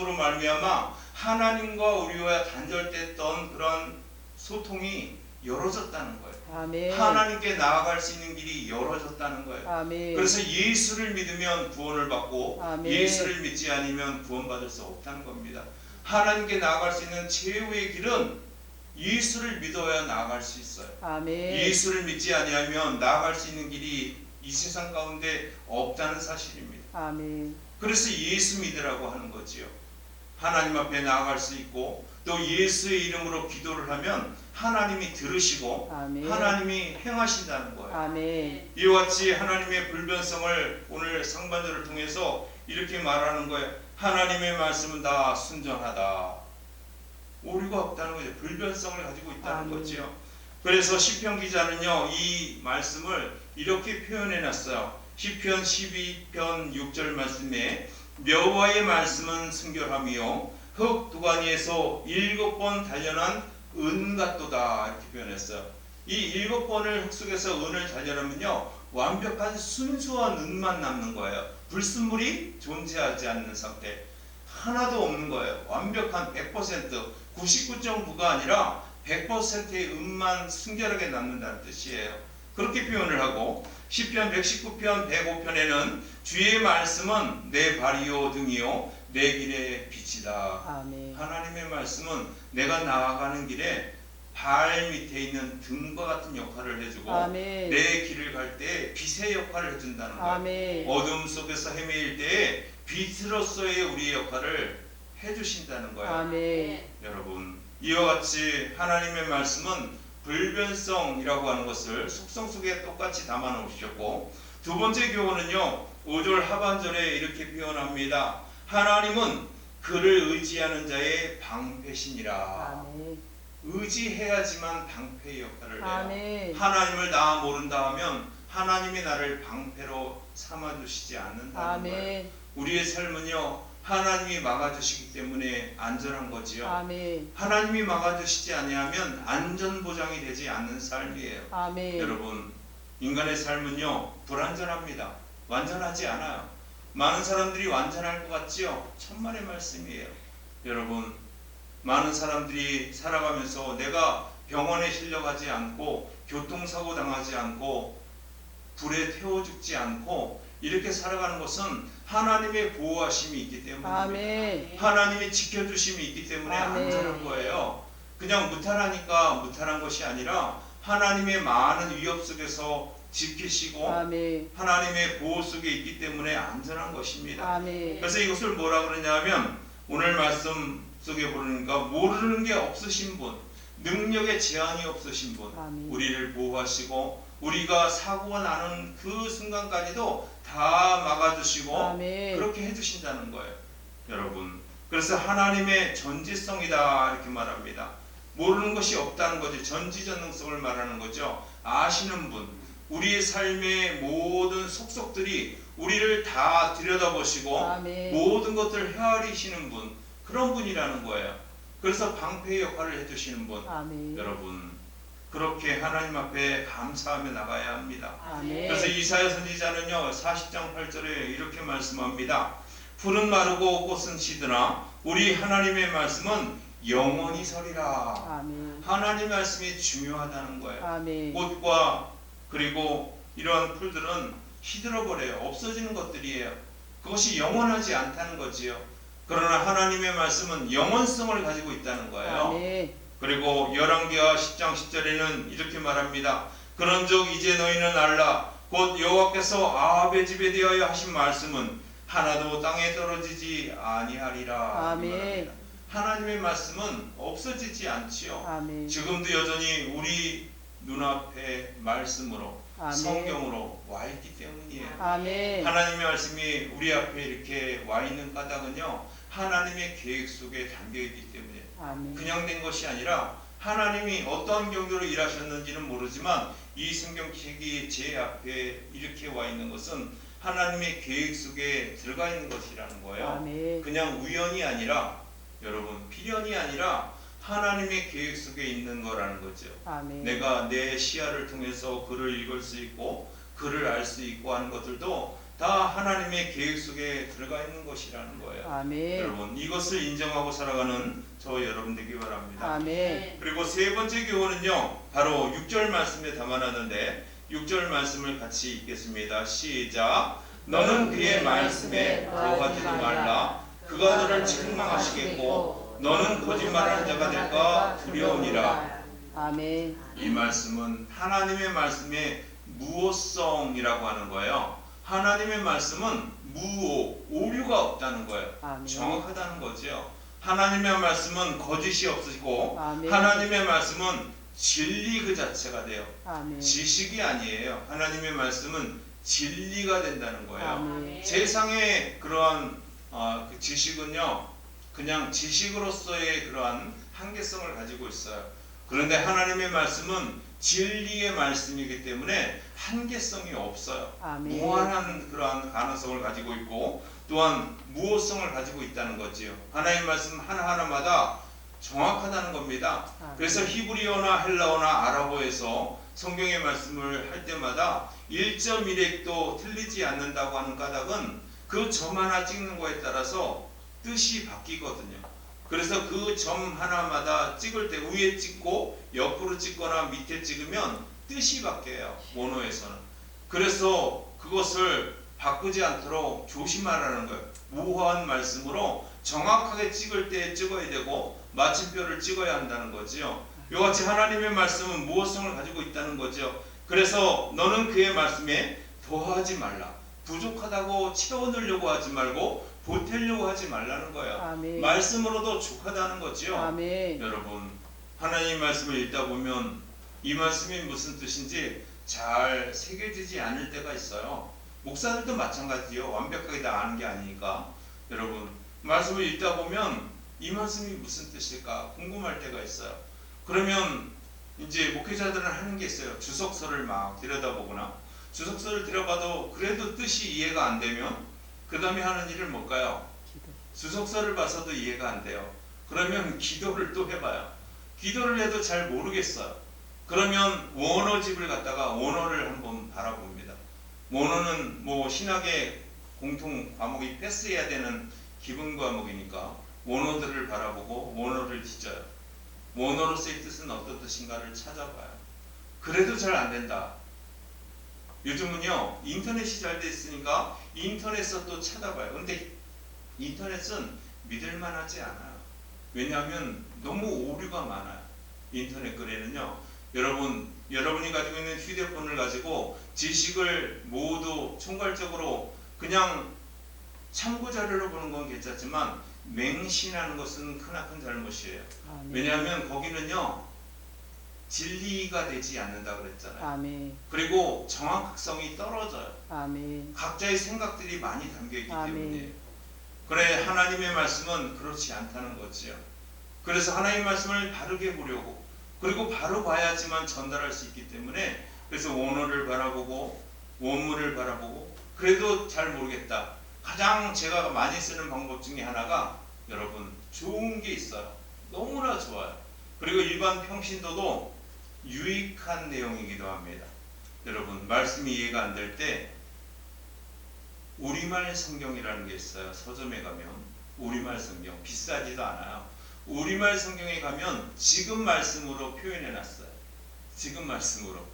으로 말미암아 하나님과 우리와 단절됐던 그런 소통이 열어졌다는 거예요. 아멘. 하나님께 나아갈 수 있는 길이 열어졌다는 거예요. 아멘. 그래서 예수를 믿으면 구원을 받고 아멘. 예수를 믿지 않으면 구원받을 수 없다는 겁니다. 하나님께 나아갈 수 있는 최후의 길은 예수를 믿어야 나아갈 수 있어요. 아멘. 예수를 믿지 아니하면 나아갈 수 있는 길이 이 세상 가운데 없다는 사실입니다. 아멘. 그래서 예수 믿으라고 하는 거지요. 하나님 앞에 나아갈 수 있고 또 예수의 이름으로 기도를 하면 하나님이 들으시고 아멘. 하나님이 행하신다는 거예요. 아멘. 이와 같이 하나님의 불변성을 오늘 상반절을 통해서 이렇게 말하는 거예요. 하나님의 말씀은 다 순전하다. 오류가 없다는 거죠. 불변성을 가지고 있다는 아멘. 거지요. 그래서 시편 기자는요 이 말씀을 이렇게 표현해 놨어요. 시편 12편 6절 말씀에 여호와의 말씀은 순결함이요 흙 두가니에서 일곱 번 단련한 은 같도다 이렇게 표현했어요. 이 일곱 번을 흙 속에서 은을 단련하면요 완벽한 순수한 은만 남는 거예요. 불순물이 존재하지 않는 상태 하나도 없는 거예요. 완벽한 100% 99.9가 아니라 100%의 은만 순결하게 남는다는 뜻이에요. 그렇게 표현을 하고 시편 119편 105편에는 주의 말씀은 내 발이요 등이요 내 길의 빛이다. 아멘. 하나님의 말씀은 내가 나아가는 길에 발 밑에 있는 등과 같은 역할을 해주고 아멘. 내 길을 갈 때 빛의 역할을 해준다는 거예요. 어둠 속에서 헤매일 때에 빛으로서의 우리의 역할을 해주신다는 거예요. 아멘. 여러분 이와 같이 하나님의 말씀은 불변성이라고 하는 것을 속성 속에 똑같이 담아 놓으셨고 두 번째 교훈은요 5절 하반절에 이렇게 표현합니다. 하나님은 그를 의지하는 자의 방패시니라. 의지해야지만 방패의 역할을 해요. 아멘. 하나님을 나 모른다 하면 하나님이 나를 방패로 삼아 주시지 않는다는 거예요. 아멘. 우리의 삶은요 하나님이 막아주시기 때문에 안전한 거지요. 아멘. 하나님이 막아주시지 아니하면 안전 보장이 되지 않는 삶이에요. 아멘. 여러분 인간의 삶은요 불안전합니다. 완전하지 않아요. 많은 사람들이 완전할 것 같지요. 천만의 말씀이에요. 여러분 많은 사람들이 살아가면서 내가 병원에 실려가지 않고 교통사고 당하지 않고 불에 태워 죽지 않고 이렇게 살아가는 것은 하나님의 보호하심이 있기 때문입니다. 아멘. 하나님의 지켜주심이 있기 때문에 아멘. 안전한 거예요. 그냥 무탈하니까 무탈한 것이 아니라 하나님의 많은 위협 속에서 지키시고 아멘. 하나님의 보호 속에 있기 때문에 안전한 것입니다. 아멘. 그래서 이것을 뭐라 그러냐면 오늘 말씀 속에 보니까 모르는 게 없으신 분, 능력에 제한이 없으신 분, 아멘. 우리를 보호하시고 우리가 사고가 나는 그 순간까지도 다 막아주시고 아멘. 그렇게 해주신다는 거예요, 여러분. 그래서 하나님의 전지성이다 이렇게 말합니다. 모르는 것이 없다는 거죠. 전지전능성을 말하는 거죠. 아시는 분, 우리의 삶의 모든 속속들이 우리를 다 들여다보시고 아멘. 모든 것들을 헤아리시는 분, 그런 분이라는 거예요. 그래서 방패의 역할을 해주시는 분, 아멘. 여러분 그렇게 하나님 앞에 감사하며 나가야 합니다. 아멘. 그래서 이사야 선지자는요 40장 8절에 이렇게 말씀합니다. 풀은 마르고 꽃은 시드나 우리 하나님의 말씀은 영원히 서리라. 아멘. 하나님 말씀이 중요하다는 거예요. 아멘. 꽃과 그리고 이러한 풀들은 시들어 버려요. 없어지는 것들이에요. 그것이 영원하지 않다는 거지요. 그러나 하나님의 말씀은 영원성을 가지고 있다는 거예요. 아멘. 그리고 열왕기하 10장 10절에는 이렇게 말합니다. 그런즉 이제 너희는 알라 곧 여호와께서 아합의 집에 대하여 하신 말씀은 하나도 땅에 떨어지지 아니하리라. 아멘. 하나님의 말씀은 없어지지 않지요. 아멘. 지금도 여전히 우리 눈앞에 말씀으로 아멘. 성경으로 와 있기 때문이에요. 아멘. 하나님의 말씀이 우리 앞에 이렇게 와 있는 까닭은요. 하나님의 계획 속에 담겨 있기 때문에 아멘. 그냥 된 것이 아니라 하나님이 어떠한 경로로 일하셨는지는 모르지만 이 성경책이 제 앞에 이렇게 와 있는 것은 하나님의 계획 속에 들어가 있는 것이라는 거예요. 아멘. 그냥 우연이 아니라 여러분 필연이 아니라 하나님의 계획 속에 있는 거라는 거죠. 아멘. 내가 내 시야를 통해서 글을 읽을 수 있고 글을 알 수 있고 하는 것들도 다 하나님의 계획 속에 들어가 있는 것이라는 거예요. 아멘. 여러분 이것을 인정하고 살아가는 저 여러분 되기 바랍니다. 아멘. 그리고 세 번째 교훈은요, 바로 6절 말씀에 담아놨는데 6절 말씀을 같이 읽겠습니다. 시작. 너는 그의 말씀에 거하지도 말라. 그가 너를 책망하시겠고 너는 거짓말하는 자가 될까 두려우니라. 아멘. 이 말씀은 하나님의 말씀의 무오성이라고 하는 거예요. 하나님의 말씀은 무오, 오류가 없다는 거예요. 아멘. 정확하다는 거죠. 하나님의 말씀은 거짓이 없으시고 아멘. 하나님의 말씀은 진리 그 자체가 돼요. 아멘. 지식이 아니에요. 하나님의 말씀은 진리가 된다는 거예요. 아멘. 세상의 그러한 어, 그 지식은요, 그냥 지식으로서의 그러한 한계성을 가지고 있어요. 그런데 하나님의 말씀은 진리의 말씀이기 때문에 한계성이 없어요. 아멘. 무한한 그러한 가능성을 가지고 있고 또한 무호성을 가지고 있다는 거지요. 하나님의 말씀 하나하나마다 정확하다는 겁니다. 아멘. 그래서 히브리어나 헬라어나 아랍어에서 성경의 말씀을 할 때마다 1.1획도 틀리지 않는다고 하는 까닭은 그 점 하나 찍는 거에 따라서 뜻이 바뀌거든요. 그래서 그 점 하나마다 찍을 때 위에 찍고 옆으로 찍거나 밑에 찍으면 뜻이 바뀌어요. 모노에서는. 그래서 그것을 바꾸지 않도록 조심하라는 거예요. 무화한 말씀으로 정확하게 찍을 때 찍어야 되고 마침표를 찍어야 한다는 거지요. 이같이 하나님의 말씀은 무엇성을 가지고 있다는 거죠. 그래서 너는 그의 말씀에 더하지 말라. 부족하다고 채워 넣으려고 하지 말고 보태려고 하지 말라는 거예요. 아멘. 말씀으로도 족하다는 거지요. 아멘. 여러분 하나님 말씀을 읽다 보면 이 말씀이 무슨 뜻인지 잘 새겨지지 않을 때가 있어요. 목사들도 마찬가지요. 완벽하게 다 아는 게 아니니까 여러분 말씀을 읽다 보면 이 말씀이 무슨 뜻일까 궁금할 때가 있어요. 그러면 이제 목회자들은 하는 게 있어요. 주석서를 막 들여다보거나 주석서를 들여봐도 그래도 뜻이 이해가 안 되면 그 다음에 하는 일을 뭘까요? 주석서를 봐서도 이해가 안 돼요. 그러면 기도를 또 해봐요. 기도를 해도 잘 모르겠어요. 그러면 원어집을 갖다가 원어를 한번 바라봅니다. 원어는 뭐 신학의 공통 과목이 패스해야 되는 기본 과목이니까 원어들을 바라보고 원어를 뒤져요. 원어로서의 뜻은 어떤 뜻인가를 찾아봐요. 그래도 잘 안 된다. 요즘은요 인터넷이 잘 돼 있으니까 인터넷에서 또 찾아봐요. 근데 인터넷은 믿을만하지 않아요. 왜냐하면 너무 오류가 많아요. 인터넷 글에는요. 여러분 여러분이 가지고 있는 휴대폰을 가지고 지식을 모두 총괄적으로 그냥 참고 자료로 보는 건 괜찮지만 맹신하는 것은 크나큰 잘못이에요. 아멘. 왜냐하면 거기는요 진리가 되지 않는다 그랬잖아요. 아멘. 그리고 정확성이 떨어져요. 아멘. 각자의 생각들이 많이 담겨 있기 아멘. 때문에 그래 하나님의 말씀은 그렇지 않다는 거지요. 그래서 하나님의 말씀을 바르게 보려고 그리고 바로 봐야지만 전달할 수 있기 때문에 그래서 원어를 바라보고 원문을 바라보고 그래도 잘 모르겠다. 가장 제가 많이 쓰는 방법 중에 하나가 여러분 좋은 게 있어요. 너무나 좋아요. 그리고 일반 평신도도 유익한 내용이기도 합니다. 여러분 말씀이 이해가 안 될 때 우리말 성경이라는 게 있어요. 서점에 가면 우리말 성경 비싸지도 않아요. 우리말 성경에 가면 지금 말씀으로 표현해 놨어요. 지금 말씀으로.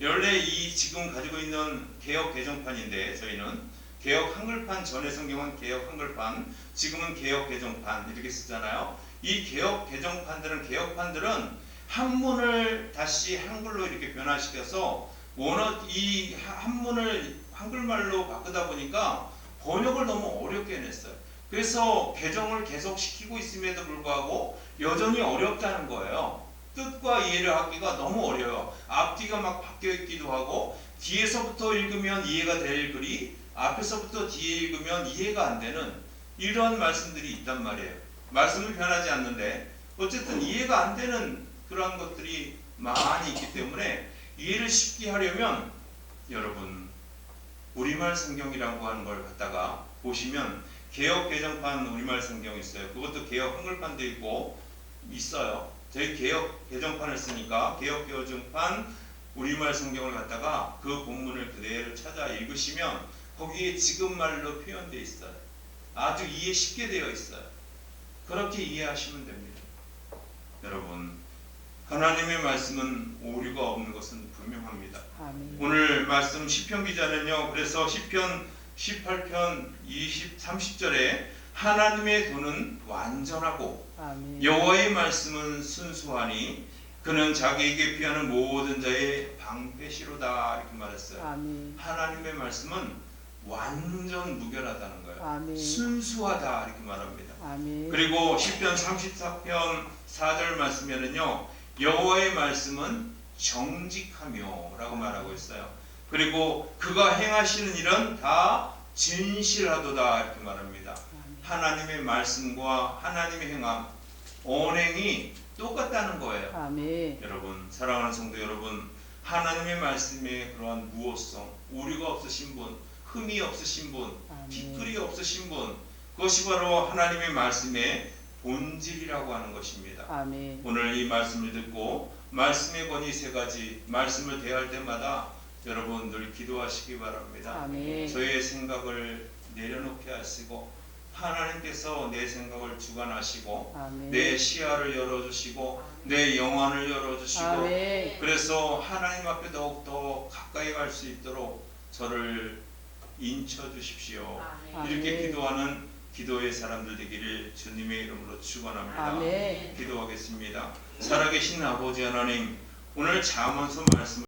원래 이 지금 가지고 있는 개혁 개정판인데 저희는 개혁 한글판 전의 성경은 개혁 한글판, 지금은 개혁 개정판 이렇게 쓰잖아요. 이 개혁 개정판들은 개혁판들은 한문을 다시 한글로 이렇게 변화시켜서 원어 이 한문을 한글말로 바꾸다 보니까 번역을 너무 어렵게 해냈어요. 그래서 개정을 계속 시키고 있음에도 불구하고 여전히 어렵다는 거예요. 뜻과 이해를 하기가 너무 어려워요. 앞뒤가 막 바뀌어 있기도 하고 뒤에서부터 읽으면 이해가 될 글이 앞에서부터 뒤에 읽으면 이해가 안 되는 이러한 말씀들이 있단 말이에요. 말씀은 변하지 않는데 어쨌든 이해가 안 되는 그러한 것들이 많이 있기 때문에 이해를 쉽게 하려면 여러분 우리말 성경이라고 하는 걸 갖다가 보시면 개혁 개정판 우리말 성경이 있어요. 그것도 개혁 한글판도 있고 있어요. 저희 개혁 개정판을 쓰니까 개혁 개정판 우리말 성경을 갖다가 그 본문을 그대로 찾아 읽으시면 거기에 지금 말로 표현되어 있어요. 아주 이해 쉽게 되어 있어요. 그렇게 이해하시면 됩니다. 여러분, 하나님의 말씀은 오류가 없는 것은 분명합니다. 아멘. 오늘 말씀 시편 기자는요. 그래서 시편 18편 20 30절에 하나님의 도는 완전하고 아멘. 여호와의 말씀은 순수하니 그는 자기에게 피하는 모든 자의 방패시로다 이렇게 말했어요. 아멘. 하나님의 말씀은 완전 무결하다는 거예요. 아멘. 순수하다 이렇게 말합니다. 아멘. 그리고 시편 34편 4절 말씀에는요. 여호와의 말씀은 정직하며라고 말하고 있어요. 그리고 그가 행하시는 일은 다 진실하도다 이렇게 말합니다. 하나님의 말씀과 하나님의 행함, 언행이 똑같다는 거예요. 아멘. 여러분, 사랑하는 성도 여러분, 하나님의 말씀의 그러한 무호성, 오류가 없으신 분, 흠이 없으신 분. 티끌이 없으신 분, 그것이 바로 하나님의 말씀의 본질이라고 하는 것입니다. 아멘. 오늘 이 말씀을 듣고 말씀의 권위 세 가지 말씀을 대할 때마다 여러분들 기도하시기 바랍니다. 아멘. 저의 생각을 내려놓게 하시고 하나님께서 내 생각을 주관하시고 아멘. 내 시야를 열어주시고 내 영안을 열어주시고 아멘. 그래서 하나님 앞에 더욱더 가까이 갈 수 있도록 저를 인쳐 주십시오. 아멘. 이렇게 기도하는 기도의 사람들 되기를 주님의 이름으로 축원합니다. 아멘. 기도하겠습니다. 살아계신 아버지 하나님, 오늘 잠언서 말씀을